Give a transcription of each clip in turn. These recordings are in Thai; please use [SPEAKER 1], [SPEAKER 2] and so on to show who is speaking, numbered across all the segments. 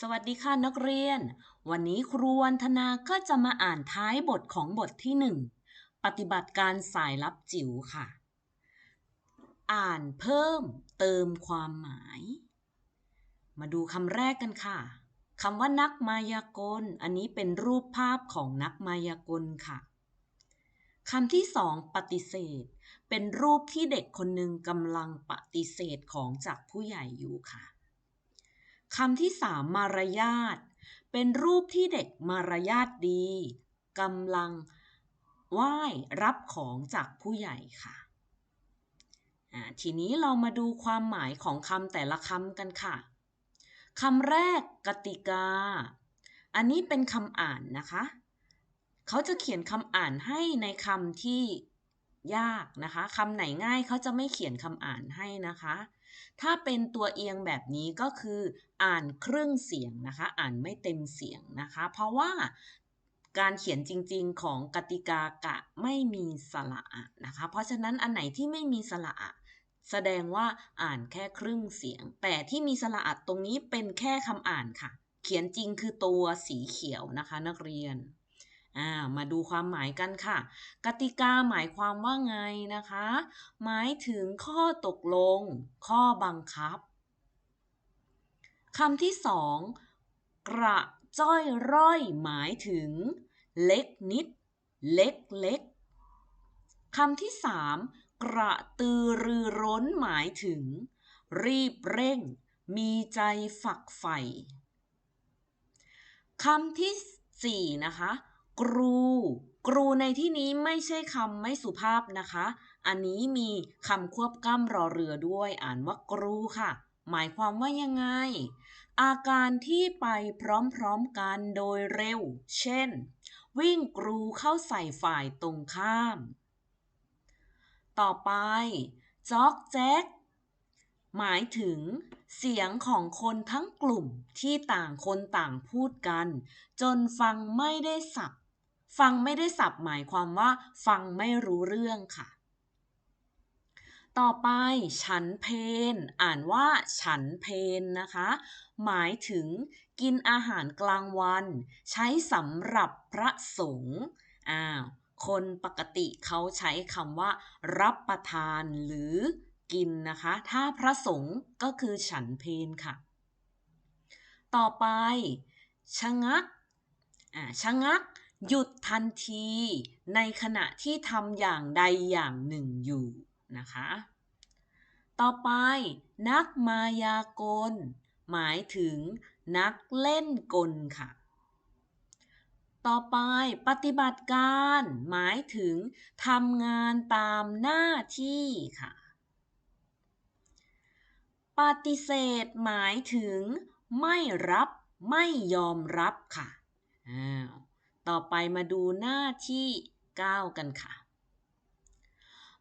[SPEAKER 1] สวัสดีค่ะนักเรียน วันนี้ครูวันธนาก็จะมาอ่านท้ายบทของบทที่หนึ่งปฏิบัติการสายลับจิ๋วค่ะ อ่านเพิ่มเติมความหมาย มาดูคำแรกกันค่ะคำว่านักมายากล อันนี้เป็นรูปภาพของนักมายากลค่ะคำที่สองปฏิเสธ เป็นรูปที่เด็กคนหนึ่งกำลังปฏิเสธของจากผู้ใหญ่อยู่ค่ะ คำที่สามมารยาท เป็นรูปที่เด็กมารยาทดีกำลังไหว้รับของจากผู้ใหญ่ค่ะทีนี้เรามาดูความหมายของคำแต่ละคำกันค่ะคำแรกกติกา อันนี้เป็นคำอ่านนะคะ เขาจะเขียนคำอ่านให้ในคำที่ ยากนะคะคำไหนง่ายเขาจะไม่เขียนคำอ่านให้นะคะ ถ้าเป็นตัวเอียงแบบนี้ก็คืออ่านครึ่งเสียงนะคะ อ่านไม่เต็มเสียงนะคะ เพราะว่าการเขียนจริงๆของกติกากะไม่มีสระนะคะ เพราะฉะนั้นอันไหนที่ไม่มีสระแสดงว่าอ่านแค่ครึ่งเสียง แต่ที่มีสระอัดตรงนี้เป็นแค่คำอ่านค่ะ เขียนจริงคือตัวสีเขียวนะคะนักเรียน อ่ามาดูความหมายกันค่ะ กติกาหมายความว่าไงนะคะ หมายถึงข้อตกลง ข้อบังคับคำที่สองกระจ้อยร่อยหมายถึง เล็กนิด เล็กเล็กคำที่สามกระตือรือร้นหมายถึง รีบเร่ง มีใจฝักใฝ่คำที่สี่นะคะ กรู กรูในที่นี้ไม่ใช่คำไม่สุภาพนะคะ อันนี้มีคำควบกล้ำรอเรือด้วย อ่านว่ากรูค่ะ หมายความว่ายังไง อาการที่ไปพร้อมๆกันโดยเร็ว เช่น วิ่งกรูเข้าใส่ฝ่ายตรงข้าม ต่อไปจ๊อกแจ๊กหมายถึง เสียงของคนทั้งกลุ่มที่ต่างคนต่างพูดกัน จนฟังไม่ได้สับ ฟังไม่ได้สับหมายความว่า ฟังไม่รู้เรื่องค่ะ ต่อไป ฉันเพนอ่านว่า ฉันเพนนะคะ หมายถึงกินอาหารกลางวัน ใช้สำหรับพระสงฆ์อ้าวคนปกติเขาใช้คำว่า รับประทานหรือกินนะคะ ถ้าพระสงฆ์ก็คือฉันเพนค่ะ ต่อไป ชะงักอ่าชะงัก หยุดทันทีในขณะที่ทำอย่างใดอย่างหนึ่งอยู่นะคะ ต่อไปนักมายากล หมายถึงนักเล่นกลค่ะ ต่อไปปฏิบัติการหมายถึงทำงานตามหน้าที่ค่ะ ปฏิเสธหมายถึงไม่รับไม่ยอมรับค่ะอ้าว ต่อไปมาดูหน้าที่ 9 กันค่ะ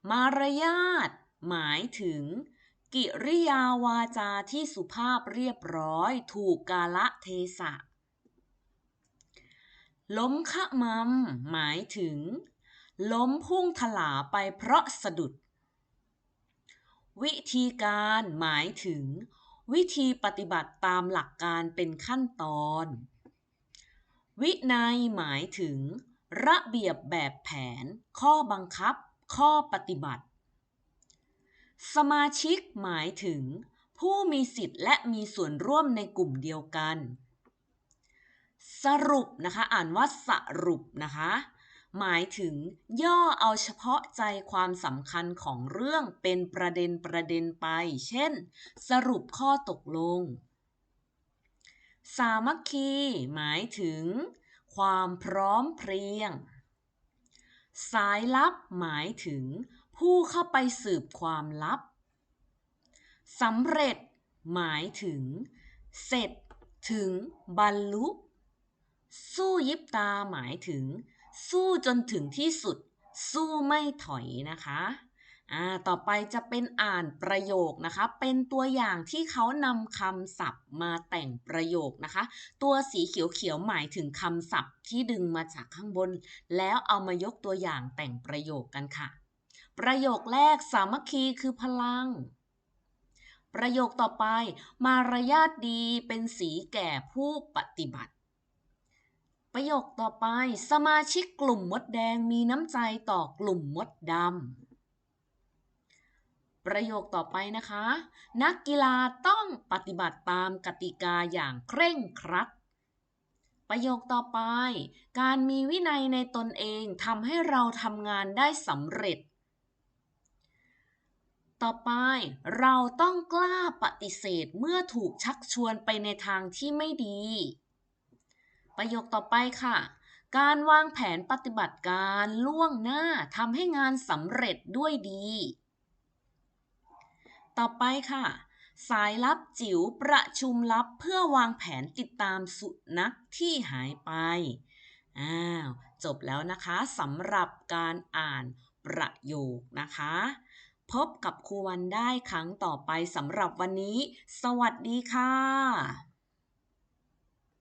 [SPEAKER 1] มารยาทหมายถึง กิริยาวาจาที่สุภาพเรียบร้อยถูกกาละเทศะ ล้มขมำหมายถึง ล้มพุ่งถลาไปเพราะสะดุด วิธีการหมายถึง วิธีปฏิบัติตามหลักการเป็นขั้นตอน วินัยหมายถึง ระเบียบแบบแผน ข้อบังคับ ข้อปฏิบัติ สมาชิกหมายถึง ผู้มีสิทธิ์และมีส่วนร่วมในกลุ่มเดียวกัน สรุปนะคะ อ่านว่าสรุปนะคะ หมายถึง ย่อเอาเฉพาะใจความสำคัญของเรื่องเป็นประเด็นประเด็นไป เช่น สรุปข้อตกลง สามัคคี หมายถึง ความพร้อมเพรียง สายลับ หมายถึง ผู้เข้าไปสืบความลับสำเร็จ หมายถึง เสร็จ ถึง บรรลุ สู้ยิบตา หมายถึง สู้จนถึงที่สุด สู้ไม่ถอยนะคะ อ่าต่อไปจะเป็นอ่านประโยคนะคะ เป็นตัวอย่างที่เขานำคำศัพท์มาแต่งประโยคนะคะ ตัวสีเขียวๆหมายถึงคำศัพท์ที่ดึงมาจากข้างบน แล้วเอามายกตัวอย่างแต่งประโยคกันค่ะ ประโยคแรกสามัคคีคือพลัง ประโยคต่อไป มารยาทดีเป็นสีแก่ผู้ปฏิบัติ ประโยคต่อไป สมาชิกกลุ่มมดแดงมีน้ำใจต่อกลุ่มมดดำ ประโยคต่อไปนะคะ นักกีฬาต้องปฏิบัติตามกติกาอย่างเคร่งครัด ประโยคต่อไป การมีวินัยในตนเองทำให้เราทำงานได้สำเร็จ ต่อไป เราต้องกล้าปฏิเสธเมื่อถูกชักชวนไปในทางที่ไม่ดี ประโยคต่อไปค่ะ การวางแผนปฏิบัติการล่วงหน้าทำให้งานสำเร็จด้วยดี ต่อไปค่ะ สายลับจิ๋วประชุมลับเพื่อวางแผนติดตามสุนัขที่หายไป อ้าว จบแล้วนะคะสำหรับการอ่านประโยคนะคะ พบกับครูวันได้ครั้งต่อไปสำหรับวันนี้ สวัสดีค่ะ